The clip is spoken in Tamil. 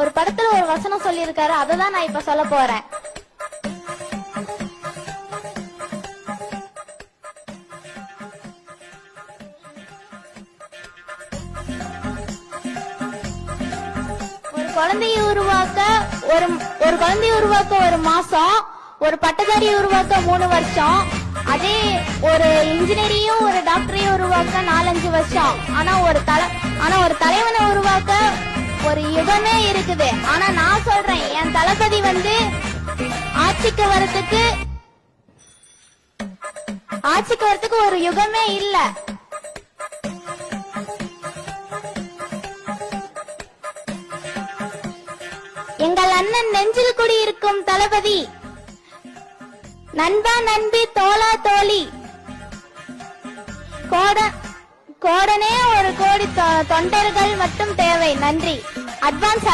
ஒரு படத்துல ஒரு வசனம் சொல்லியிருக்காரு. அதை தான் நான் இப்ப சொல்ல போறேன். ஒரு குழந்தையை உருவாக்க ஒரு ஒரு குழந்தையை உருவாக்க ஒரு மாசம் ஒரு பட்டதாரியை உருவாக்க மூணு வருஷம் அதே ஒரு இன்ஜினியரையும் ஒரு டாக்டரையும் உருவாக்க நாலஞ்சு வருஷம். ஆனா ஒரு தலை ஆனா ஒரு தலைவனை உருவாக்க இருக்குது. ஆனா நான் சொல்றேன் என் தளபதி வந்து ஆட்சிக்கு வரத்துக்கு ஆட்சிக்கு வரத்துக்கு ஒரு யுகமே இல்ல. எங்கள் அண்ணன் நெஞ்சில் குடியிருக்கும் தளபதி நண்பா நண்பி தோலா தோழி. கோட கோடனே ஒரு கோடி தொண்டர்கள் மட்டும் தேவை. நன்றி. அட்வான்ஸ்